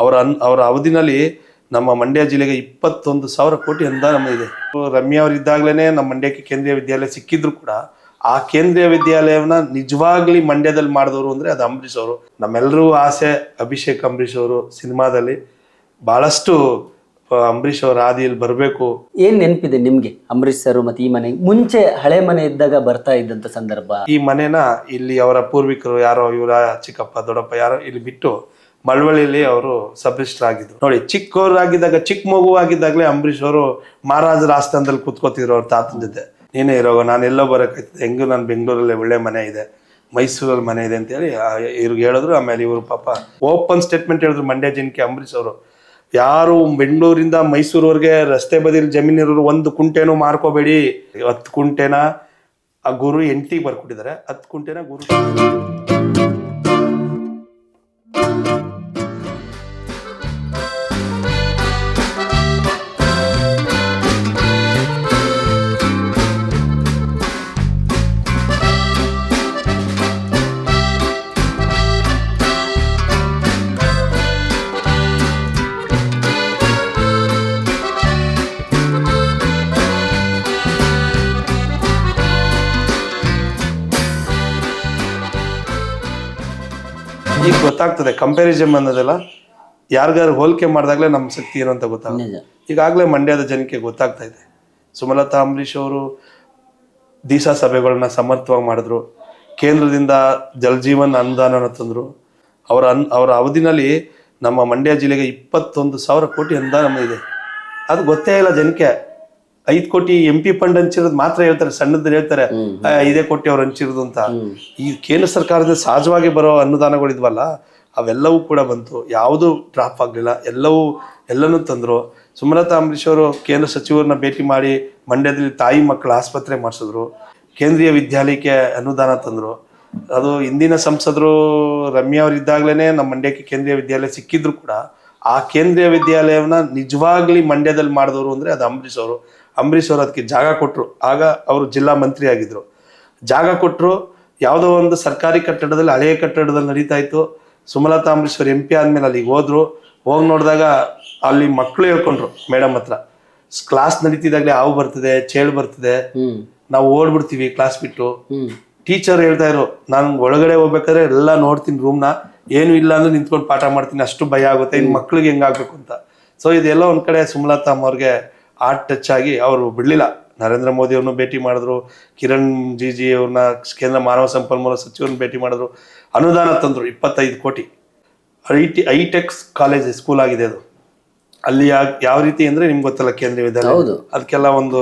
ಅವರ ಅನ್ ಅವರ ಅವಧಿನಲ್ಲಿ ನಮ್ಮ ಮಂಡ್ಯ ಜಿಲ್ಲೆಗೆ ಇಪ್ಪತ್ತೊಂದು ಸಾವಿರ ಕೋಟಿ ಅನುದಾನ ಇದೆ. ರಮ್ಯಾ ಅವರಿದ್ದಾಗಲೇ ನಮ್ಮ ಮಂಡ್ಯಕ್ಕೆ ಕೇಂದ್ರೀಯ ವಿದ್ಯಾಲಯ ಸಿಕ್ಕಿದ್ರು ಕೂಡ ಆ ಕೇಂದ್ರೀಯ ವಿದ್ಯಾಲಯವನ್ನ ನಿಜವಾಗ್ಲಿ ಮಂಡ್ಯದಲ್ಲಿ ಮಾಡಿದವರು ಅಂದ್ರೆ ಅದು ಅಂಬರೀಷ್ ಅವರು. ನಮ್ಮೆಲ್ಲರೂ ಆಸೆ ಅಭಿಷೇಕ್ ಅಂಬರೀಷ್ ಅವರು ಸಿನಿಮಾದಲ್ಲಿ. ಬಹಳಷ್ಟು ಆ, ಅಂಬರೀಷ್ ಅವರ ಹಾದಿಯಲ್ಲಿ ಬರಬೇಕು. ಏನು ನೆನಪಿದೆ ನಿಮ್ಗೆ ಅಂಬರೀಷ್ ಸರ್ ಮತ್ತೆ ಈ ಮನೆ? ಮುಂಚೆ ಹಳೆ ಮನೆ ಇದ್ದಾಗ ಬರ್ತಾ ಇದ್ದಂತ ಸಂದರ್ಭ. ಈ ಮನೆನ ಇಲ್ಲಿ ಅವರ ಪೂರ್ವಿಕರು ಯಾರೋ ಇವರ ಚಿಕ್ಕಪ್ಪ ದೊಡ್ಡಪ್ಪ ಯಾರೋ ಇಲ್ಲಿ ಬಿಟ್ಟು ಮಳವಳ್ಳಿಯಲ್ಲಿ ಅವರು ಆಗಿದ್ರು ನೋಡಿ, ಚಿಕ್ಕವರಾಗಿದ್ದಾಗ, ಚಿಕ್ಕ ಮಗು ಆಗಿದ್ದಾಗಲೇ ಅಂಬರೀಷ್ ಅವರು ಮಹಾರಾಜರ ಆಸ್ಥಾನದಲ್ಲಿ ಕೂತ್ಕೋತಿದ್ರು ಅವ್ರ ತಾತನ ಜೊತೆ ನೀನೇ ಇರೋಗ, ನಾನು ಎಲ್ಲೋ ಬರೋಕ್ಕಾಯ್ತದೆ. ಹೆಂಗೂ ನಾನು ಬೆಂಗಳೂರಲ್ಲಿ ಒಳ್ಳೆ ಮನೆ ಇದೆ, ಮೈಸೂರಲ್ಲಿ ಮನೆ ಇದೆ ಅಂತೇಳಿ ಇವ್ರಿಗೆ ಹೇಳಿದ್ರು. ಆಮೇಲೆ ಇವರು ಪಾಪ ಓಪನ್ ಸ್ಟೇಟ್ಮೆಂಟ್ ಹೇಳಿದ್ರು ಮಂಡ್ಯ ಜನಕ್ಕೆ ಅಂಬರೀಷ್ ಅವರು. ಯಾರು ಬೆಂಗಳೂರಿಂದ ಮೈಸೂರವ್ರಿಗೆ ರಸ್ತೆ ಬದಿಯಲ್ಲಿ ಜಮೀನಿರೋರು ಒಂದು ಕುಂಟೆನೂ ಮಾರ್ಕೋಬೇಡಿ. ಹತ್ತು ಕುಂಟೆನ ಆ ಗುರು ಎಂಟಿಗೆ ಬರ್ಕೊಟ್ಟಿದ್ದಾರೆ. ಹತ್ತು ಕುಂಟೆನ ಗುರು ಗೊತ್ತಾಗ್ತದೆ. ಕಂಪ್ಯಾರಿಸಮ್ ಅನ್ನೋದೆಲ್ಲ ಯಾರಿಗಾರು ಹೋಲಿಕೆ ಮಾಡಿದಾಗಲೇ ನಮ್ಮ ಶಕ್ತಿ ಏನು ಅಂತ ಗೊತ್ತಾಗ ಈಗಾಗಲೇ ಮಂಡ್ಯದ ಜನಕ್ಕೆ ಗೊತ್ತಾಗ್ತಾ ಇದೆ. ಸುಮಲತಾ ಅಂಬರೀಷ್ ಅವರು ದಿಶಾ ಸಭೆಗಳನ್ನ ಸಮರ್ಥವಾಗಿ ಮಾಡಿದ್ರು. ಕೇಂದ್ರದಿಂದ ಜಲಜೀವನ್ ಅನುದಾನನ ತಂದರು. ಅವರ ಅನ್ ಅವರ ಅವಧಿನಲ್ಲಿ ನಮ್ಮ ಮಂಡ್ಯ ಜಿಲ್ಲೆಗೆ ಇಪ್ಪತ್ತೊಂದು ಸಾವಿರ ಕೋಟಿ ಅನುದಾನ ಇದೆ. ಅದು ಗೊತ್ತೇ ಇಲ್ಲ ಜನಕ್ಕೆ. ಐದು ಕೋಟಿ ಎಂ ಪಿ ಫಂಡ್ ಹಂಚಿರೋದು ಮಾತ್ರ ಹೇಳ್ತಾರೆ ಸಣ್ಣದ್ರ ಹೇಳ್ತಾರೆ ಐದೇ ಕೋಟಿ ಅವ್ರು ಹಂಚಿರೋದು ಅಂತ. ಈ ಕೇಂದ್ರ ಸರ್ಕಾರದ ಸಹಜವಾಗಿ ಬರೋ ಅನುದಾನಗಳಿದ್ವಲ್ಲ ಅವೆಲ್ಲವೂ ಕೂಡ ಬಂತು. ಯಾವುದು ಡ್ರಾಪ್ ಆಗಲಿಲ್ಲ. ಎಲ್ಲವೂ ಎಲ್ಲನೂ ತಂದ್ರು. ಸುಮಲತಾ ಅಂಬರೀಷ್ ಅವರು ಕೇಂದ್ರ ಸಚಿವರನ್ನ ಭೇಟಿ ಮಾಡಿ ಮಂಡ್ಯದಲ್ಲಿ ತಾಯಿ ಮಕ್ಕಳ ಆಸ್ಪತ್ರೆ ಮಾಡಿಸಿದ್ರು. ಕೇಂದ್ರೀಯ ವಿದ್ಯಾಲಯಕ್ಕೆ ಅನುದಾನ ತಂದ್ರು. ಅದು ಹಿಂದಿನ ಸಂಸದರು ರಮ್ಯಾ ಅವರು ಇದ್ದಾಗಲೇ ನಮ್ಮ ಮಂಡ್ಯಕ್ಕೆ ಕೇಂದ್ರೀಯ ವಿದ್ಯಾಲಯ ಸಿಕ್ಕಿದ್ರು ಕೂಡ. ಆ ಕೇಂದ್ರೀಯ ವಿದ್ಯಾಲಯವನ್ನ ನಿಜವಾಗ್ಲಿ ಮಂಡ್ಯದಲ್ಲಿ ಮಾಡಿದವರು ಅಂದ್ರೆ ಅದು ಅಂಬರೀಷ್ ಅವರು. ಅಂಬರೀಷ್ ಅವರು ಅದಕ್ಕೆ ಜಾಗ ಕೊಟ್ಟರು ಆಗ ಅವರು ಜಿಲ್ಲಾ ಮಂತ್ರಿ ಆಗಿದ್ರು. ಜಾಗ ಕೊಟ್ಟರು ಯಾವುದೋ ಒಂದು ಸರ್ಕಾರಿ ಕಟ್ಟಡದಲ್ಲಿ ಹಳೆಯ ಕಟ್ಟಡದಲ್ಲಿ ನಡೀತಾ ಇತ್ತು. ಸುಮಲತಾ ಅಂಬರೀಷ್ ಅವರು ಎಂ ಪಿ ಆದ್ಮೇಲೆ ಅಲ್ಲಿಗೆ ಹೋದ್ರು. ಹೋಗಿ ನೋಡಿದಾಗ ಅಲ್ಲಿ ಮಕ್ಕಳು ಹೇಳ್ಕೊಂಡ್ರು ಮೇಡಮ್ ಹತ್ರ. ಕ್ಲಾಸ್ ನಡೀತಿದ್ದಾಗಲೇ ಹಾವು ಬರ್ತದೆ ಚೇಳು ಬರ್ತದೆ. ನಾವು ಓಡ್ಬಿಡ್ತೀವಿ ಕ್ಲಾಸ್ ಬಿಟ್ಟು. ಟೀಚರ್ ಹೇಳ್ತಾ ಇರೋ ನಾನು ಒಳಗಡೆ ಹೋಗ್ಬೇಕಾದ್ರೆ ಎಲ್ಲ ನೋಡ್ತೀನಿ ರೂಮ್ನ. ಏನು ಇಲ್ಲ ಅಂದ್ರೆ ನಿಂತ್ಕೊಂಡು ಪಾಠ ಮಾಡ್ತೀನಿ. ಅಷ್ಟು ಭಯ ಆಗುತ್ತೆ. ಇನ್ನು ಮಕ್ಳಿಗೆ ಹೆಂಗಾಗ್ಬೇಕು ಅಂತ. ಸೊ ಇದೆಲ್ಲ ಒಂದ್ ಕಡೆ ಸುಮಲತಾ ಅಮ್ಮ ಅವ್ರಿಗೆ ಆರ್ಟ್ ಟಚ್ ಆಗಿ ಅವರು ಬಿಡ್ಲಿಲ್ಲ. ನರೇಂದ್ರ ಮೋದಿ ಅವ್ರನ್ನ ಭೇಟಿ ಮಾಡಿದ್ರು. ಕಿರಣ್ ಜಿಜಿ ಅವ್ರನ್ನ ಕೇಂದ್ರ ಮಾನವ ಸಂಪನ್ಮೂಲ ಸಚಿವರನ್ನ ಭೇಟಿ ಮಾಡಿದ್ರು. ಅನುದಾನ ತಂದ್ರು ಇಪ್ಪತ್ತೈದು ಕೋಟಿ. ಐ ಟಿ ಐಟೆಕ್ಸ್ ಕಾಲೇಜ್ ಸ್ಕೂಲ್ ಆಗಿದೆ ಅದು. ಅಲ್ಲಿ ಯಾವ ರೀತಿ ಅಂದ್ರೆ ನಿಮ್ಗೆ ಗೊತ್ತಲ್ಲ ಕೇಂದ್ರ ವಿದ್ಯಾಲಯ. ಅದಕ್ಕೆಲ್ಲ ಒಂದು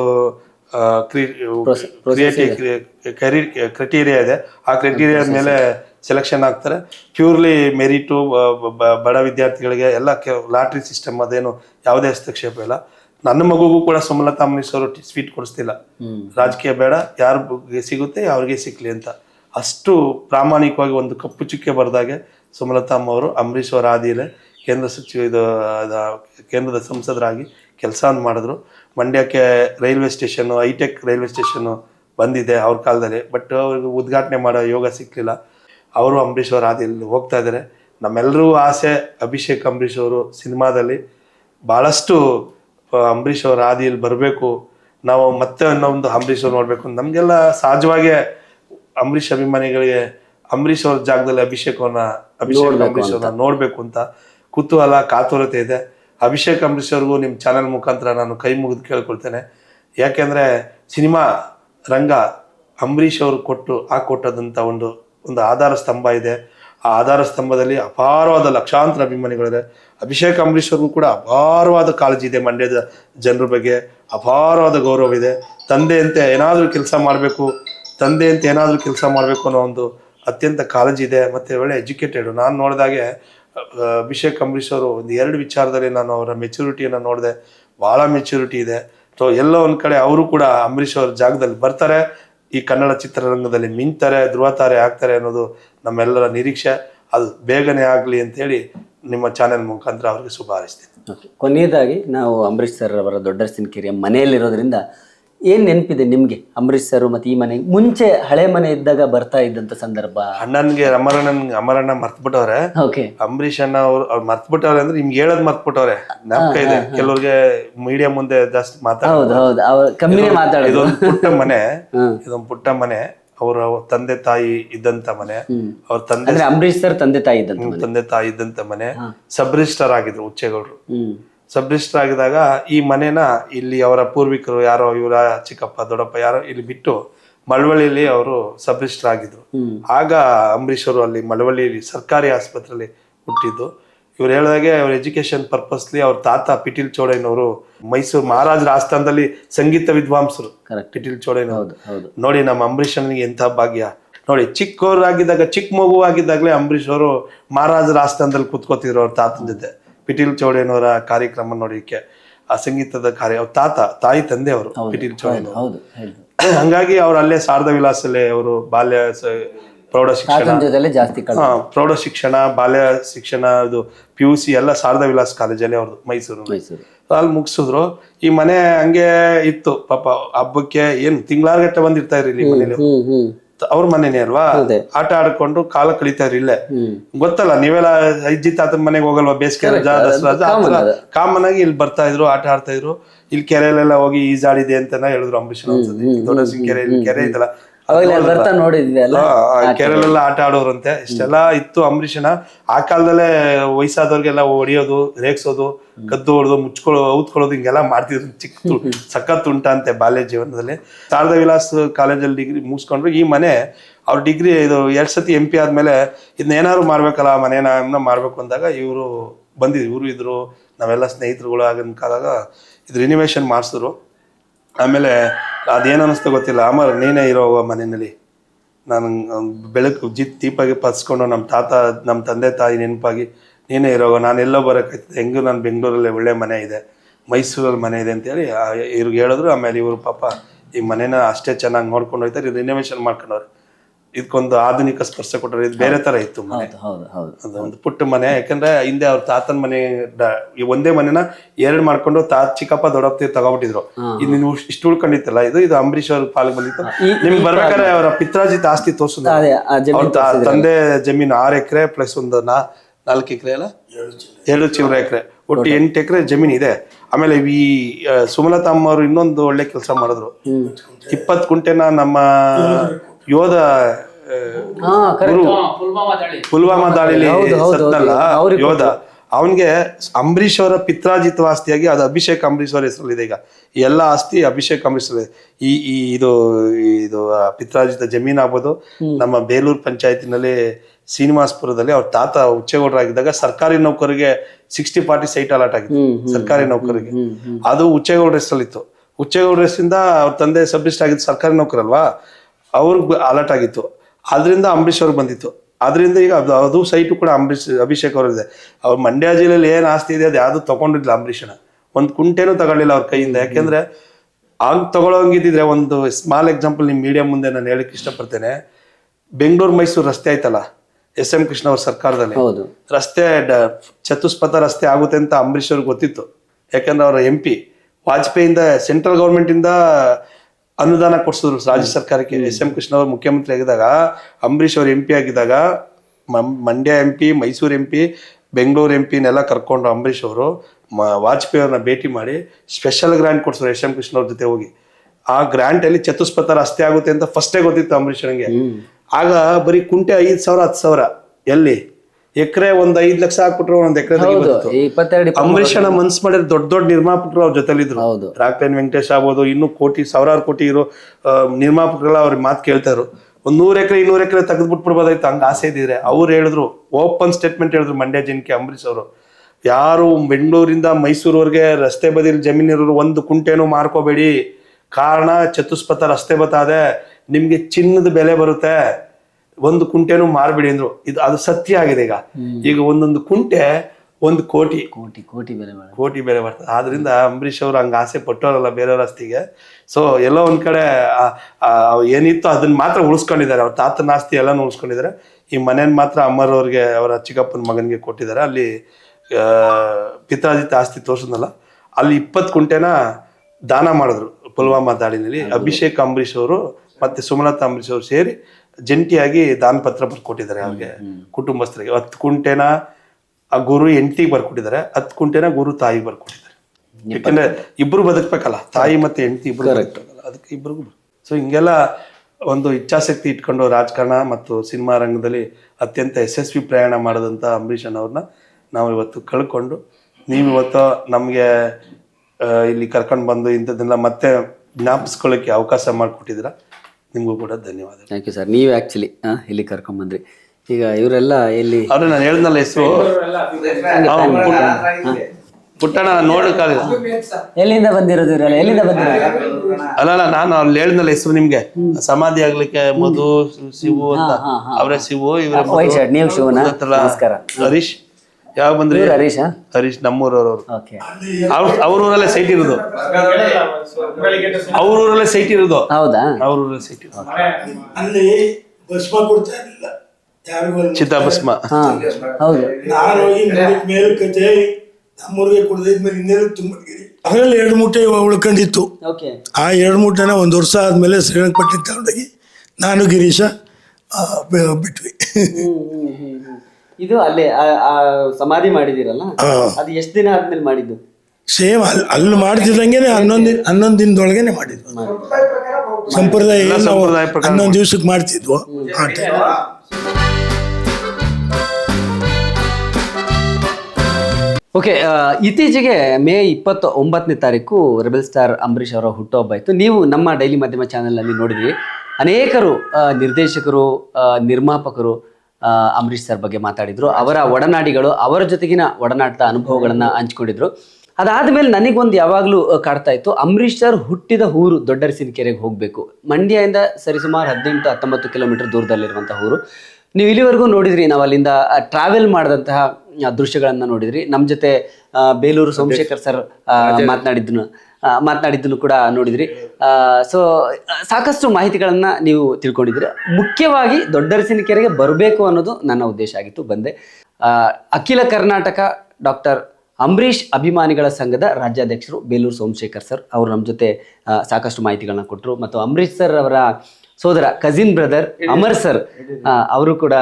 ಕ್ರೈಟೀರಿಯಾ ಇದೆ. ಆ ಕ್ರೈಟೀರಿಯಾ ಮೇಲೆ ಸೆಲೆಕ್ಷನ್ ಆಗ್ತಾರೆ. ಪ್ಯೂರ್ಲಿ ಮೆರಿಟು ಬಡ ವಿದ್ಯಾರ್ಥಿಗಳಿಗೆ ಎಲ್ಲ ಲಾಟ್ರಿ ಸಿಸ್ಟಮ್ ಅದೇನು ಯಾವುದೇ ಹಸ್ತಕ್ಷೇಪ ಇಲ್ಲ. ನನ್ನ ಮಗುಗೂ ಕೂಡ ಸುಮಲತಾ ಅಂಬರೀಶ್ ಅವರು ಸ್ವೀಟ್ ಕೊಡಿಸ್ತಿಲ್ಲ. ರಾಜಕೀಯ ಬೇಡ ಯಾರಿಗೆ ಸಿಗುತ್ತೆ ಅವ್ರಿಗೆ ಸಿಕ್ಲಿ ಅಂತ. ಅಷ್ಟು ಪ್ರಾಮಾಣಿಕವಾಗಿ ಒಂದು ಕಪ್ಪು ಚುಕ್ಕೆ ಬರೆದಾಗೆ ಸುಮಲತಾ ಅಮ್ಮ ಅವರು ಅಂಬರೀಶ್ ಅವರ ಆದಿಲೆ ಕೇಂದ್ರ ಸಚಿವ ಇದು ಕೇಂದ್ರದ ಸಂಸದರಾಗಿ ಕೆಲಸ ಮಾಡಿದ್ರು. ಮಂಡ್ಯಕ್ಕೆ railway station high tech railway station ಬಂದಿದೆ ಅವ್ರ ಕಾಲದಲ್ಲಿ. ಬಟ್ ಅವ್ರಿಗೆ ಉದ್ಘಾಟನೆ ಮಾಡೋ ಯೋಗ ಸಿಕ್ಕಲಿಲ್ಲ ಅವರು ಅಂಬರೀಷ್ ಅವರ ಹಾದಿಯಲ್ಲಿ ಹೋಗ್ತಾ ಇದ್ದಾರೆ. ನಮ್ಮೆಲ್ಲರೂ ಆಸೆ ಅಭಿಷೇಕ್ ಅಂಬರೀಷ್ ಅವರು ಸಿನಿಮಾದಲ್ಲಿ ಭಾಳಷ್ಟು ಅಂಬರೀಷ್ ಅವರ ಹಾದಿಯಲ್ಲಿ ಬರಬೇಕು ನಾವು ಮತ್ತೆ ಇನ್ನೊಂದು ಅಂಬರೀಷ್ ಅವ್ರು ನೋಡಬೇಕು ನಮಗೆಲ್ಲ ಸಹಜವಾಗಿ ಅಂಬರೀಷ್ ಅಭಿಮಾನಿಗಳಿಗೆ ಅಂಬರೀಷ್ ಅವ್ರ ಜಾಗದಲ್ಲಿ ಅಭಿಷೇಕ್ ಅವ್ರನ್ನ ಅಭಿಷೇಕ್ ಅಂಬರೀಷ್ ಅವ್ರನ್ನ ನೋಡಬೇಕು ಅಂತ. ಕುತೂಹಲ ಕಾತುರತೆ ಇದೆ. ಅಭಿಷೇಕ್ ಅಂಬರೀಷ್ ಅವ್ರಿಗೂ ನಿಮ್ಮ ಚಾನೆಲ್ ಮುಖಾಂತರ ನಾನು ಕೈ ಮುಗಿದು ಕೇಳ್ಕೊಳ್ತೇನೆ. ಯಾಕೆಂದ್ರೆ ಸಿನಿಮಾ ರಂಗ ಅಂಬರೀಷ್ ಅವರು ಕೊಟ್ಟು ಹಾಕೊಟ್ಟದಂತ ಒಂದು ಒಂದು ಆಧಾರ ಸ್ತಂಭ ಇದೆ. ಆ ಆಧಾರ ಸ್ತಂಭದಲ್ಲಿ ಅಪಾರವಾದ ಲಕ್ಷಾಂತರ ಅಭಿಮಾನಿಗಳಿದೆ. ಅಭಿಷೇಕ್ ಅಂಬರೀಷ್ ಕೂಡ ಅಪಾರವಾದ ಕಾಳಜಿ ಇದೆ. ಮಂಡ್ಯದ ಜನರ ಬಗ್ಗೆ ಅಪಾರವಾದ ಗೌರವ ಇದೆ. ತಂದೆಯಂತೆ ಏನಾದರೂ ಕೆಲಸ ಮಾಡಬೇಕು ತಂದೆಯಂತೆ ಏನಾದರೂ ಕೆಲಸ ಮಾಡಬೇಕು ಅನ್ನೋ ಒಂದು ಅತ್ಯಂತ ಕಾಳಜಿ ಇದೆ. ಮತ್ತು ಒಳ್ಳೆ ಎಜುಕೇಟೆಡ್ ನಾನು ನೋಡಿದಾಗೆ ಅಭಿಷೇಕ್ ಅಂಬರೀಷ್ ಅವರು ಒಂದು ಎರಡು ವಿಚಾರದಲ್ಲಿ ನಾನು ಅವರ ಮೆಚುರಿಟಿಯನ್ನು ನೋಡಿದೆ. ಭಾಳ ಮೆಚುರಿಟಿ ಇದೆ. ಸೊ ಎಲ್ಲ ಒಂದು ಕಡೆ ಅವರು ಕೂಡ ಅಂಬರೀಷ್ ಅವ್ರ ಜಾಗದಲ್ಲಿ ಬರ್ತಾರೆ. ಈ ಕನ್ನಡ ಚಿತ್ರರಂಗದಲ್ಲಿ ಮಿಂತಾರೆ ಧ್ರುವತಾರೆ, ಆಗ್ತಾರೆ ಅನ್ನೋದು ನಮ್ಮೆಲ್ಲರ ನಿರೀಕ್ಷೆ. ಅದು ಬೇಗನೆ ಆಗಲಿ ಅಂತೇಳಿ ನಿಮ್ಮ ಚಾನೆಲ್ ಮುಖಾಂತರ ಅವರಿಗೆ ಶುಭ ಹಾರೈಸ್ತೀನಿ. ಕೊನೆಯದಾಗಿ ನಾವು ಅಂಬರೀಶ್ ಸರ್ ಅವರ ದೊಡ್ಡ ಕಿರಿಯ ಮನೆಯಲ್ಲಿರೋದ್ರಿಂದ ಏನ್ ನೆನಪಿದೆ ನಿಮ್ಗೆ? ಅಂಬರೀಶ್ ಸರ್ ಮತ್ತೆ ಈ ಮನೆ ಮುಂಚೆ ಹಳೆ ಮನೆ ಇದ್ದಾಗ ಬರ್ತಾ ಇದ್ದಂತ ಸಂದರ್ಭ? ಅಣ್ಣನ್ಗೆ ಅಮರಣ್ಣನ್ ಅಮರಣ್ಣ ಮರ್ತ್ಬಿಟ್ಟವ್ರೆ. ಓಕೆ ಅಂಬರೀಷ್ ಅಣ್ಣ ಅವ್ರು ಅವ್ರು ಮರ್ತ್ಬಿಟ್ಟವ್ರೆ ಅಂದ್ರೆ ನಿಮ್ಗೆ ಹೇಳೋದ್ ಮರ್ತ್ಬಿಟ್ಟವ್ರೆ. ಬಿಟ್ಟವ್ರೆ ಇದೆ ಕೆಲವ್ರಿಗೆ ಮೀಡಿಯಾ ಮುಂದೆ ಜಾಸ್ತಿ ಹೌದು ಹೌದು. ಅವ್ರ ಕಮ್ಮಿನೇ ಮಾತಾಡೋದು. ಇದೊಂದು ಪುಟ್ಟ ಮನೆ. ಇದೊಂದು ಪುಟ್ಟ ಮನೆ. ಅವರ ತಂದೆ ತಾಯಿ ಇದ್ದಂತ ಮನೆ. ಅವ್ರ ತಂದೆ ಅಂದ್ರೆ ಅಂಬರೀಶ್ ಸರ್ ತಂದೆ ತಾಯಿ ಇದ್ದಂತ ಮನೆ. ತಂದೆ ತಾಯಿ ಇದ್ದಂತ ಮನೆ. ಸಬ್ ರಿಜಿಸ್ಟರ್ ಆಗಿದ್ರು ಉಚ್ಚೇಗೌಡರು. ಹ್ಮ್. ಸಬ್ ರಿಜಿಸ್ಟರ್ ಆಗಿದಾಗ ಈ ಮನೆನ ಇಲ್ಲಿ ಅವರ ಪೂರ್ವಿಕರು ಯಾರೋ ಇವರ ಚಿಕ್ಕಪ್ಪ ದೊಡ್ಡಪ್ಪ ಯಾರೋ ಇಲ್ಲಿ ಬಿಟ್ಟು ಮಳವಳ್ಳಿಯಲ್ಲಿ ಅವರು ಸಬ್ ರಿಜಿಸ್ಟರ್ ಆಗಿದ್ರು ಆಗ ಅಂಬರೀಶ್ ಅವರು ಅಲ್ಲಿ ಮಳವಳ್ಳಿಯಲ್ಲಿ ಸರ್ಕಾರಿ ಆಸ್ಪತ್ರೆಯಲ್ಲಿ ಹುಟ್ಟಿದ್ದು. ಇವ್ರು ಹೇಳಿದಾಗೆ ಅವ್ರ ಎಜುಕೇಶನ್ ಪರ್ಪಸ್ಲಿ ಅವ್ರ ತಾತ ಪಿಟೀಲ್ ಚೌಡಯ್ಯನವರು ಮೈಸೂರು ಮಹಾರಾಜರ ಆಸ್ಥಾನದಲ್ಲಿ ಸಂಗೀತ ವಿದ್ವಾಂಸರು. ಪಿಟೀಲ್ ಚೌಡಯ್ಯನವರು. ನೋಡಿ ನಮ್ಮ ಅಂಬರೀಷ್ ಅಣ್ಣನಿಗೆ ಎಂಥ ಭಾಗ್ಯ. ನೋಡಿ ಚಿಕ್ಕವರಾಗಿದ್ದಾಗ ಚಿಕ್ಕ ಮಗು ಆಗಿದ್ದಾಗಲೇ ಅಂಬರೀಷ್ ಅವರು ಮಹಾರಾಜರ ಆಸ್ಥಾನದಲ್ಲಿ ಕೂತ್ಕೋತಿದ್ರು ಅವ್ರ ತಾತನ ಜೊತೆ. ಪಿಟೀಲ್ ಚೌಡಯ್ಯನವರ ಕಾರ್ಯಕ್ರಮ ನೋಡಿಕ್ಕೆ ಆ ಸಂಗೀತದ ಕಾರ್ಯ ಅವ್ರ ತಾತ ತಾಯಿ ತಂದೆ ಅವರು ಪಿಟೀಲ್ ಚೌಡಯ್ಯನವರು. ಹಂಗಾಗಿ ಅವ್ರು ಅಲ್ಲೇ ಶಾರದಾ ವಿಲಾಸಲ್ಲೇ ಅವರು ಬಾಲ್ಯ ಪ್ರೌಢ ಶಿಕ್ಷಣ. ಜಾಸ್ತಿ ಪ್ರೌಢ ಶಿಕ್ಷಣ ಬಾಲ್ಯ ಶಿಕ್ಷಣ ಇದು ಪಿ ಯು ಸಿ ಎಲ್ಲ ಶಾರದಾ ವಿಲಾಸ್ ಕಾಲೇಜಲ್ಲಿ ಅವ್ರದ್ದು ಮೈಸೂರು. ಅಲ್ಲಿ ಮುಗಿಸಿದ್ರು. ಈ ಮನೆ ಹಂಗೆ ಇತ್ತು. ಪಾಪ ಹಬ್ಬಕ್ಕೆ ಏನ್ ತಿಂಗಳಾರ್ಗಟ್ಟೆ ಬಂದಿರ್ತಾ ಇರ್ಲಿ ಮನೇಲಿ. ಅವ್ರ ಮನೆನೇ ಅಲ್ವಾ? ಆಟ ಆಡ್ಕೊಂಡು ಕಾಲ ಕಳೀತಾ ಹ್ಮ್. ಗೊತ್ತಲ್ಲ ನೀವೆಲ್ಲ ಅಜ್ಜಿ ತಾತನ ಮನೆಗೆ ಹೋಗಲ್ವಾ? ಬೇಸಿಗೆ ರಜಾ ದಸರಾ ರಜಾ ಕಾಮನ್ ಆಗಿ ಇಲ್ಲಿ ಬರ್ತಾ ಇದ್ರು ಆಟ ಆಡ್ತಾ ಇದ್ರು. ಇಲ್ಲಿ ಕೆರೆಯಲ್ಲೆಲ್ಲ ಹೋಗಿ ಈಜಾಡಿದೆ ಅಂತ ಹೇಳಿದ್ರು ಅಂಬಿಷನ್ ದೊಡ್ಡ ಕೆರೆ ಇಲ್ಲಿ ಕೆರೆ ಅಲ್ಲಿ ಬರ್ತಾ ನೋಡಿದ್ವಿ ಅಲ್ಲ? ಆ, ಆ ಆಟ ಆಡೋರಂತೆ. ಇಷ್ಟೆಲ್ಲ ಇತ್ತು ಅಂಬರೀಷನ. ಆ ಕಾಲದಲ್ಲೇ ವಯಸ್ಸಾದವ್ರಿಗೆಲ್ಲ ಹೊಡಿಯೋದು ರೇಗ್ಸೋದು ಕದ್ದು ಹೊಡೆದು ಮುಚ್ಕೊಳ್ಳೋ ಔತ್ಕೊಳ್ಳೋದು ಹಿಂಗೆಲ್ಲ ಮಾಡ್ತಿದ್ರು. ಚಿಕ್ಕ ಸಖತ್ ಉಂಟ ಅಂತೆ ಬಾಲ್ಯ ಜೀವನದಲ್ಲಿ. ಶಾರದಾ ವಿಲಾಸ್ ಕಾಲೇಜಲ್ಲಿ ಡಿಗ್ರಿ ಮುಗಿಸ್ಕೊಂಡ್ರು. ಈ ಮನೆ ಅವ್ರ ಡಿಗ್ರಿ ಇದು ಎರಡ್ ಸತಿ ಎಂ ಪಿ ಆದ್ಮೇಲೆ ಇದನ್ನ ಏನಾರು ಮಾಡ್ಬೇಕಲ್ಲ ಆ ಮನೇನ ಮಾಡ್ಬೇಕು ಅಂದಾಗ ಇವರು ಬಂದಿದ್ರು. ಇವರು ಇದ್ರು ನಾವೆಲ್ಲ ಸ್ನೇಹಿತರುಗಳು ಆಗಿನ ಕಾಲಾಗ ಇದು ರಿನಿವೇಶನ್ ಮಾಡಿಸಿದ್ರು. ಆಮೇಲೆ ಅದೇನು ಅನ್ನಿಸ್ತು ಗೊತ್ತಿಲ್ಲ. ಅಮರ್ ನೀನೇ ಇರೋ ಮನೆಯಲ್ಲಿ. ನಾನು ಬೆಳಕು ಜಿತ್ ದೀಪಾಗಿ ಪಸ್ಕೊಂಡು ನಮ್ಮ ತಾತ ನಮ್ಮ ತಂದೆ ತಾಯಿ ನೆನಪಾಗಿ ನೀನೇ ಇರೋ ನಾನು ಎಲ್ಲೋ ಬರೋಕ್ಕಾಯ್ತದೆ. ಹೆಂಗೂ ನಾನು ಬೆಂಗಳೂರಲ್ಲಿ ಒಳ್ಳೆ ಮನೆ ಇದೆ. ಮೈಸೂರಲ್ಲಿ ಮನೆ ಇದೆ ಅಂತೇಳಿ ಇವ್ರಿಗೆ ಹೇಳಿದ್ರು. ಆಮೇಲೆ ಇವರು ಪಾಪ ಈ ಮನೇನ ಅಷ್ಟೇ ಚೆನ್ನಾಗಿ ನೋಡ್ಕೊಂಡು ಹೋಗ್ತಾರೆ. ರಿನೋವೇಷನ್ ಮಾಡ್ಕೊಂಡವ್ರೆ. ಇದಕ್ಕೊಂದು ಆಧುನಿಕ ಸ್ಪರ್ಶ ಕೊಟ್ಟರೆ ಇದು ಬೇರೆ ತರ ಇತ್ತು ಮನೆ. ಹೌದು ಹೌದು ಹೌದು. ಅದು ಒಂದು ಪುಟ್ಟ ಮನೆ. ಯಾಕಂದ್ರೆ ಹಿಂದೆ ಅವ್ರ ತಾತನ ಮನೆ ಈ ಒಂದೇ ಮನೆನ ಎರಡ್ ಮಾಡ್ಕೊಂಡು ತಾತ ಚಿಕ್ಕಪ್ಪ ದೊಡ್ಡಪ್ಪ ತಗೊಬಿಟ್ಟಿದ್ರು. ಇದು ನೀವು ಇಷ್ಟು ಉಳ್ಕೊಂಡಿತ್ತಲ್ಲ ಇದು ಇದು ಅಂಬರೀಶ್ ಅವ್ರ ಪಾಲಿಗೆ ಬಂದಿತ್ತು ನಿಮ್ಗೆ ಬರ್ಬೇಕಾದ್ರೆ ಅವರ ಪಿತ್ರಾಜಿ ಆಸ್ತಿ ತೋರ್ಸಿದ್ರು ಅವ್ರ ತಂದೆ ಜಮೀನು ಆರು ಎಕರೆ ಪ್ಲಸ್ ಒಂದು ನಾ ನಾಲ್ಕು ಎಕರೆ ಅಲ್ಲ? ಎರಡು ಚಿಲ್ಲರೆ. ಎಕರೆ. ಒಟ್ಟು ಎಂಟು ಎಕರೆ ಜಮೀನು ಇದೆ. ಆಮೇಲೆ ಈ ಸುಮಲತಾ ಅಮ್ಮ ಅವರು ಇನ್ನೊಂದು ಒಳ್ಳೆ ಕೆಲಸ ಮಾಡಿದ್ರು. ಇಪ್ಪತ್ತು ಕುಂಟೆನ ನಮ್ಮ ಯೋಧ ಆ, ಹಾ ಕರೆಕ್ಟ್ ಪುಲ್ವಾಮಾ ದಾಳಿಲಿ ಸತ್ತಲ್ಲ ಯೋಧ. ಅವನ್ಗೆ ಅಂಬರೀಷ್ ಅವರ ಪಿತ್ರಾಜಿತ ಆಸ್ತಿಯಾಗಿ ಅದು ಅಭಿಷೇಕ್ ಅಂಬರೀಷ್ ಅವರ ಹೆಸರಲ್ಲಿದೆ ಈಗ. ಈ ಎಲ್ಲ ಆಸ್ತಿ ಅಭಿಷೇಕ್ ಅಂಬರೀಷ್ ಅವರ ಈ ಈ ಇದು ಇದು ಪಿತ್ರಾಜಿತ ಜಮೀನ್ ಆಗ್ಬೋದು. ನಮ್ಮ ಬೇಲೂರು ಪಂಚಾಯತಿನಲ್ಲಿ ಶ್ರೀನಿವಾಸಪುರದಲ್ಲಿ ಅವ್ರ ತಾತ ಉಚ್ಚೇಗೌಡರಾಗಿದ್ದಾಗ ಸರ್ಕಾರಿ ನೌಕರಿಗೆ ಸಿಕ್ಸ್ಟಿ ಫಾರ್ಟಿ ಸೈಟ್ ಅಲಾಟ್ ಆಗಿತ್ತು. ಸರ್ಕಾರಿ ನೌಕರಿಗೆ. ಅದು ಉಚ್ಚೇಗೌಡ ಹೆಸರಲ್ಲಿತ್ತು. ಉಚ್ಚೇಗೌಡ ಹೆಸರಿಂದ ಅವ್ರ ತಂದೆ ಸಬ್ಲಿಸ್ಟ್ ಆಗಿದ್ದು ಸರ್ಕಾರಿ ನೌಕರಲ್ವಾ? ಅವ್ರಿಗೆ ಅಲರ್ಟ್ ಆಗಿತ್ತು. ಅದರಿಂದ ಅಂಬರೀಷ್ ಅವ್ರಿಗೆ ಬಂದಿತ್ತು. ಅದರಿಂದ ಈಗ ಅದು ಅದು ಸೈಟು ಕೂಡ ಅಂಬರೀಷ್ ಅಭಿಷೇಕ್ ಅವ್ರದ್ದು. ಅವ್ರ ಮಂಡ್ಯ ಜಿಲ್ಲೆಯಲ್ಲಿ ಏನು ಆಸ್ತಿ ಇದೆ ಅದು ಯಾವುದು ತಗೊಂಡಿಲ್ಲ ಅಂಬರೀಷನ. ಒಂದು ಕುಂಟೆನೂ ತಗೊಳ್ಳಿಲ್ಲ ಅವ್ರ ಕೈಯಿಂದ. ಯಾಕೆಂದ್ರೆ ಆಗ ತಗೊಳ್ಳೋಂಗಿದ್ದಿದ್ರೆ ಒಂದು ಸ್ಮಾಲ್ ಎಕ್ಸಾಂಪಲ್ ನಿಮ್ಮ ಮೀಡಿಯಾ ಮುಂದೆ ನಾನು ಹೇಳಕ್ ಇಷ್ಟಪಡ್ತೇನೆ. ಬೆಂಗಳೂರು ಮೈಸೂರು ರಸ್ತೆ ಆಯ್ತಲ್ಲ ಎಸ್ ಎಂ ಕೃಷ್ಣ ಅವ್ರ ಸರ್ಕಾರದಲ್ಲಿ. ರಸ್ತೆ ಚತುಷ್ಪಥ ರಸ್ತೆ ಆಗುತ್ತೆ ಅಂತ ಅಂಬರೀಷ್ ಅವ್ರಿಗೆ ಗೊತ್ತಿತ್ತು. ಯಾಕಂದ್ರೆ ಅವರ ಎಂ ಪಿ ವಾಜಪೇಯಿಂದ ಸೆಂಟ್ರಲ್ ಗೌರ್ಮೆಂಟ್ ಇಂದ ಅನುದಾನ ಕೊಡಿಸಿದ್ರು ರಾಜ್ಯ ಸರ್ಕಾರಕ್ಕೆ. ಎಸ್ ಎಂ ಕೃಷ್ಣ ಅವರು ಮುಖ್ಯಮಂತ್ರಿ ಆಗಿದಾಗ ಅಂಬರೀಷ್ ಅವರು ಎಂ ಪಿ ಆಗಿದ್ದಾಗ Mandya M P Mysuru M P Bengaluru M ಪಿನೆಲ್ಲ ಕರ್ಕೊಂಡು ಅಂಬರೀಷ್ ಅವರು ವಾಜಪೇಯಿ ಅವ್ರನ್ನ ಭೇಟಿ ಮಾಡಿ ಸ್ಪೆಷಲ್ ಗ್ರಾಂಟ್ ಕೊಡ್ಸಿದ್ರು ಎಸ್ ಎಂ ಕೃಷ್ಣ ಅವ್ರ ಜೊತೆ ಹೋಗಿ. ಆ ಗ್ರಾಂಟ್ ಅಲ್ಲಿ ಚತುಷ್ಪಥ ರಸ್ತೆ ಆಗುತ್ತೆ ಅಂತ ಫಸ್ಟೇ ಗೊತ್ತಿತ್ತು ಅಂಬರೀಷ್ ಅವ್ರಿಗೆ. ಆಗ ಬರೀ ಕುಂಟೆ ಐದು ಸಾವಿರ ಹತ್ತು ಸಾವಿರ ಎಲ್ಲಿ? ಎಕರೆ ಒಂದ್ ಐದ್ ಲಕ್ಷ ಹಾಕ್ಬಿಟ್ರು ಒಂದ್ ಎಕರೆ ಹೌದು ಈ ಇಪ್ಪತ್ತೆರಡು ಇಪ್ಪ- ಅಂಬರೀಷ್ ಅಣ್ಣ ಮನ್ಸ್ ಮಾಡಿದ್ರೆ ದೊಡ್ಡ ದೊಡ್ಡ ನಿರ್ಮಾಪಕರು ಅವ್ರ ಜೊತೆಲಿದ್ರು. ಹೌದು. ರಾಕ್ಲೈನ್ ವೆಂಕಟೇಶ್ ಆಗ್ಬೋದು ಇನ್ನು ಕೋಟಿ ಸಾವಿರಾರು ಕೋಟಿ ಇರೋ ನಿರ್ಮಾಪಕರೆಲ್ಲ ಅವ್ರ ಮಾತು ಕೇಳ್ತಾರು ಒಂದ್ ನೂರ್ ಎಕರೆ ಇನ್ನೂರ್ ಎಕರೆ ತೆಗೆದು ಬಿಟ್ಬಿಡ್ಬೋದಾಯ್ತು ಹಂಗ ಆಸೆ ಇದ್ರೆ ಅವ್ರು ಹೇಳಿದ್ರು ಓಪನ್ ಸ್ಟೇಟ್ಮೆಂಟ್ ಹೇಳಿದ್ರು ಮಂಡ್ಯ ಜನಕ್ಕೆ ಅಂಬರೀಷ್ ಅವರು. ಯಾರು ಬೆಂಗಳೂರಿಂದ ಮೈಸೂರವರೆಗೆ ರಸ್ತೆ ಬದಿಲಿ ಜಮೀನಿರೋರು ಒಂದು ಕುಂಟೆನೂ ಮಾರ್ಕೋಬೇಡಿ. ಕಾರಣ ಚತುಷ್ಪಥ ರಸ್ತೆ ಬತ್ತಾದೆ. ನಿಮ್ಗೆ ಚಿನ್ನದ ಬೆಲೆ ಬರುತ್ತೆ. ಒಂದು ಕುಂಟೆನೂ ಮಾರ್ಬಿಡಿ ಅಂದ್ರು. ಇದು ಅದು ಸತ್ಯ ಆಗಿದೆ ಈಗ. ಈಗ ಒಂದೊಂದು ಕುಂಟೆ ಒಂದು ಕೋಟಿ. ಕೋಟಿ ಕೋಟಿ ಬೆಲೆ ಕೋಟಿ ಬೆಲೆ ಬರ್ತದೆ. ಆದ್ರಿಂದ ಅಂಬರೀಷ್ ಅವ್ರು ಹಂಗ ಆಸೆ ಪಟ್ಟೋರಲ್ಲ ಬೇರೆಯವ್ರ ಆಸ್ತಿಗೆ. ಸೊ ಎಲ್ಲೋ ಒಂದ್ ಕಡೆ ಆ- ಆ ಏನಿತ್ತು ಅದನ್ನ ಮಾತ್ರ ಉಳಿಸ್ಕೊಂಡಿದ್ದಾರೆ. ಅವ್ರ ತಾತನ ಆಸ್ತಿ ಎಲ್ಲಾನು ಉಳಿಸ್ಕೊಂಡಿದ್ದಾರೆ. ಈ ಮನೇನ್ ಮಾತ್ರ ಅಮರ್ ಅವ್ರಿಗೆ ಅವರ ಚಿಕ್ಕಪ್ಪನ ಮಗನಿಗೆ ಕೊಟ್ಟಿದ್ದಾರೆ. ಅಲ್ಲಿ ಆ, ಪಿತಾಜಿತ ಆಸ್ತಿ ತೋರ್ಸಿದ್ನಲ್ಲ ಅಲ್ಲಿ ಇಪ್ಪತ್ತು ಕುಂಟೆನ ದಾನ ಮಾಡಿದ್ರು ಪುಲ್ವಾಮಾ ದಾಳಿನಲ್ಲಿ. ಅಭಿಷೇಕ್ ಅಂಬರೀಷ್ ಅವರು ಮತ್ತೆ ಸುಮಲತಾ ಅಂಬರೀಷ್ ಅವರು ಸೇರಿ ಜಂಟಿಯಾಗಿ ದಾನ ಪತ್ರ ಬರ್ಕೊಟ್ಟಿದ್ದಾರೆ ಅವ್ರಿಗೆ. ಕುಟುಂಬಸ್ಥರಿಗೆ. ಹತ್ತು ಕುಂಟೆನ ಆ ಗುರು ಎಂಟಿಗೆ ಬರ್ಕೊಟ್ಟಿದ್ದಾರೆ. ಹತ್ತು ಕುಂಟೆನ ಗುರು ತಾಯಿಗೆ ಬರ್ಕೊಟ್ಟಿದ್ದಾರೆ. ಯಾಕಂದ್ರೆ ಇಬ್ರು ಬದುಕ್ಬೇಕಲ್ಲ. ತಾಯಿ ಮತ್ತೆ ಹೆಂಡತಿ ಇಬ್ರು ಬದುಕ್ಬೇಕಲ್ಲ. ಅದಕ್ಕೆ ಇಬ್ರಿಗೂ ಸೊ ಹಿಂಗೆಲ್ಲ ಒಂದು ಇಚ್ಛಾಶಕ್ತಿ ಇಟ್ಕೊಂಡು ರಾಜಕಾರಣ ಮತ್ತು ಸಿನಿಮಾ ರಂಗದಲ್ಲಿ ಅತ್ಯಂತ ಯಶಸ್ವಿ ಪ್ರಯಾಣ ಮಾಡಿದಂಥ ಅಂಬರೀಷ್ ಅವ್ರನ್ನ ನಾವು ಇವತ್ತು ಕಳ್ಕೊಂಡು ನೀವು ಇವತ್ತು ನಮಗೆ ಇಲ್ಲಿ ಕರ್ಕೊಂಡು ಬಂದು ಇಂಥದ್ದೆಲ್ಲ ಮತ್ತೆ ಜ್ಞಾಪಿಸ್ಕೊಳ್ಳೋಕ್ಕೆ ಅವಕಾಶ ಮಾಡಿಕೊಟ್ಟಿದ್ದೀರಾ? ನಿಮಗೂ ಕೂಡ ಧನ್ಯವಾದ ಥ್ಯಾಂಕ್ ಯು ಸರ್ ನೀವು ಆ್ಯಕ್ಚುಲಿ ಇಲ್ಲಿ ಕರ್ಕೊಂಬಂದ್ರಿ. ಈಗ ಇವರೆಲ್ಲ ಎಲ್ಲಿ? ಆದ್ರೆ ನಾನು ಹೇಳ್ದಲ್ಲ ಹೆಸರು. ಪುಟ್ಟಣ ನೋಡಕ್ಕಾಗಲ್ಲ ಎಲ್ಲಿಂದ ಬಂದಿರೋದು ಇವರೆಲ್ಲ? ಎಲ್ಲಿಂದ ಬಂದಿರೋದು? ಅಲ್ಲ ಅಲ್ಲ ನಾನು ಅಲ್ಲಿ ಹೇಳ್ದಲ್ಲ ಹೆಸರು ನಿಮ್ಗೆ. ಸಮಾಧಿ ಆಗ್ಲಿಕ್ಕೆ ಮಧು ಶಿವು ಅಂತ. ಅವರೇ ಶಿವು ಇವರ ವೈಟ್ ಶರ್ಟ್ ನೀವು ಶಿವನ? ನಮಸ್ಕಾರ. ಹರೀಶ್. ಯಾವ ಬಂದ್ರಿ? ಹರೀಶ್? ಹರೀಶ್ ನಮ್ಮೂರವ್ರು ಓಕೆ. ಅವ್ರ ಅವ್ರ ಊರಲ್ಲೇ ಸೈಟ್ ಇರೋದು. ಅವ್ರ ಊರಲ್ಲೇ ಸೈಟ್ ಇರೋದು. ಹೌದಾ? ಅವ್ರ ಊರಲ್ಲೇ ಸೈಟ್ ಇರೋದು. ಅಲ್ಲಿ ಭಸ್ಮ ಕೊಡ್ತಾ ಇರಲಿಲ್ಲ. ಚಿತಾಭಸ್ಮ ಹೌದು. ನಾನು ಹೋಗಿ ಮೇಲೆ ಕತೆ ನಮ್ಮೂರಿಗೆ ಕುಡ್ದಿದ್ಮೇಲೆ ಇನ್ನೇನು ತುಂಬ ಅದರಲ್ಲಿ ಎರಡು ಮೂಟೆ ಉಳ್ಕೊಂಡಿತ್ತು. ಓಕೆ. ಆ ಎರಡು ಮೂಟೆನ ಒಂದು ವರ್ಷ ಆದಮೇಲೆ ಶ್ರೀರಂಗಪಟ್ಟಣ ತಗೊಂಡೋಗಿ ನಾನು ಗಿರೀಶ ಬಿಟ್ವಿ. ಇದು ಅಲ್ಲೇ ಸಮಾಧಿ ಮಾಡಿದಿರಲ್ಲ ಅದು ಎಷ್ಟು ದಿನ ಆದ್ಮೇಲೆ ಮಾಡಿದ್ದು? ಸೇಮ್ ಅಲ್ಲಿ ಅಲ್ಲಿ ಮಾಡ್ತಿದ್ದಂಗೆ ಹನ್ನೊಂದು ಹನ್ನೊಂದು ದಿನದೊಳಗೇನೆ ಮಾಡಿದ್ವು. ಸಂಪ್ರದಾಯ ಹನ್ನೊಂದು ದಿವ್ಸಕ್ಕೆ ಮಾಡ್ತಿದ್ವು. ಆ ಟೈಮ್ ಓಕೆ ಇತ್ತೀಚೆಗೆ ಮೇ ಇಪ್ಪತ್ತ ಒಂಬತ್ತನೇ ತಾರೀಕು ರೆಬೆಲ್ ಸ್ಟಾರ್ ಅಂಬರೀಷ್ ಅವರ ಹುಟ್ಟುಹಬ್ಬ ಇತ್ತು. ನೀವು ನಮ್ಮ ಡೈಲಿ ಮಾಧ್ಯಮ ಚಾನೆಲ್ನಲ್ಲಿ ನೋಡಿದ್ರಿ. ಅನೇಕರು ಆ, ನಿರ್ದೇಶಕರು ನಿರ್ಮಾಪಕರು ಅಂಬರೀಷ್ ಸರ್ ಬಗ್ಗೆ ಮಾತಾಡಿದ್ರು. ಅವರ ಒಡನಾಡಿಗಳು ಅವರ ಜೊತೆಗಿನ ಒಡನಾಟದ ಅನುಭವಗಳನ್ನ ಹಂಚ್ಕೊಂಡಿದ್ರು. ಅದಾದ್ಮೇಲೆ ನನಗೊಂದು ಯಾವಾಗಲೂ ಕಾಡ್ತಾ ಇತ್ತು. ಅಂಬರೀಷ್ ಸರ್ ಹುಟ್ಟಿದ ಊರು ದೊಡ್ಡರಸಿನ ಕೆರೆಗೆ ಹೋಗಬೇಕು. ಮಂಡ್ಯದಿಂದ ಸರಿಸುಮಾರು ಹದಿನೆಂಟು ಹತ್ತೊಂಬತ್ತು ಕಿಲೋಮೀಟರ್ ದೂರದಲ್ಲಿರುವಂತಹ ಊರು. ನೀವು ಇಲ್ಲಿವರೆಗೂ ನೋಡಿದ್ರಿ ನಾವು ಅಲ್ಲಿಂದ ಟ್ರಾವೆಲ್ ಮಾಡಿದಂತಹ ದೃಶ್ಯಗಳನ್ನ ನೋಡಿದ್ರಿ. ನಮ್ಮ ಜೊತೆ ಬೇಲೂರು ಸೋಮಶೇಖರ್ ಸರ್ ಮಾತನಾಡಿದ್ದನ್ನು ಮಾತನಾಡಿದ್ದನ್ನು ಕೂಡ ನೋಡಿದ್ರಿ. ಸೊ ಸಾಕಷ್ಟು ಮಾಹಿತಿಗಳನ್ನ ನೀವು ತಿಳ್ಕೊಂಡಿದ್ರಿ ಮುಖ್ಯವಾಗಿ ದೊಡ್ಡರಸಿನ ಕೆರೆಗೆ ಬರಬೇಕು ಅನ್ನೋದು ನನ್ನ ಉದ್ದೇಶ ಆಗಿತ್ತು, ಬಂದೆ. ಅಖಿಲ ಕರ್ನಾಟಕ ಡಾಕ್ಟರ್ ಅಂಬರೀಷ್ ಅಭಿಮಾನಿಗಳ ಸಂಘದ ರಾಜ್ಯಾಧ್ಯಕ್ಷರು ಬೇಲೂರು ಸೋಮಶೇಖರ್ ಸರ್, ಅವರು ನಮ್ಮ ಜೊತೆ ಸಾಕಷ್ಟು ಮಾಹಿತಿಗಳನ್ನ ಕೊಟ್ಟರು. ಮತ್ತು ಅಂಬರೀಷ್ ಸರ್ ಅವರ ಸೋದರ ಕಸಿನ್ ಬ್ರದರ್ ಅಮರ್ ಸರ್ ಅವರು ಕೂಡ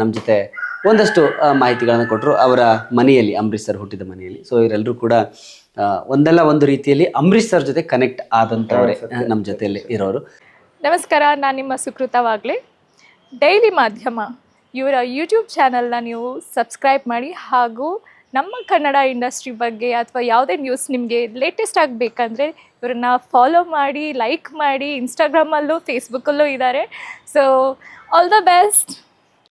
ನಮ್ಮ ಜೊತೆ ಒಂದಷ್ಟು ಮಾಹಿತಿಗಳನ್ನು ಕೊಟ್ಟರು ಅವರ ಮನೆಯಲ್ಲಿ ಅಂಬರೀಷ್ ಸರ್ ಹುಟ್ಟಿದ ಮನೆಯಲ್ಲಿ. ಸೊ ಇವರೆಲ್ಲರೂ ಕೂಡ ಒಂದಲ್ಲ ಒಂದು ರೀತಿಯಲ್ಲಿ ಅಂಬರೀಷ್ ಸರ್ ಜೊತೆ ಕನೆಕ್ಟ್ ಆದಂಥವರೇ ನಮ್ಮ ಜೊತೆಯಲ್ಲಿ ಇರೋರು. ನಮಸ್ಕಾರ ನಾನು ನಿಮ್ಮ ಸುಕೃತವಾಗಲಿ ಡೈಲಿ ಮಾಧ್ಯಮ ಇವರ ಯೂಟ್ಯೂಬ್ ಚಾನಲ್ನ ನೀವು ಸಬ್ಸ್ಕ್ರೈಬ್ ಮಾಡಿ ಹಾಗೂ ನಮ್ಮ ಕನ್ನಡ ಇಂಡಸ್ಟ್ರಿ ಬಗ್ಗೆ ಅಥವಾ ಯಾವುದೇ ನ್ಯೂಸ್ ನಿಮಗೆ ಲೇಟೆಸ್ಟ್ ಆಗಬೇಕಂದ್ರೆ ಇವ್ರನ್ನ ಫಾಲೋ ಮಾಡಿ ಲೈಕ್ ಮಾಡಿ ಇನ್ಸ್ಟಾಗ್ರಾಮಲ್ಲೂ ಫೇಸ್ಬುಕ್ಕಲ್ಲೂ ಇದ್ದಾರೆ ಸೊ ಆಲ್ ದ ಬೆಸ್ಟ್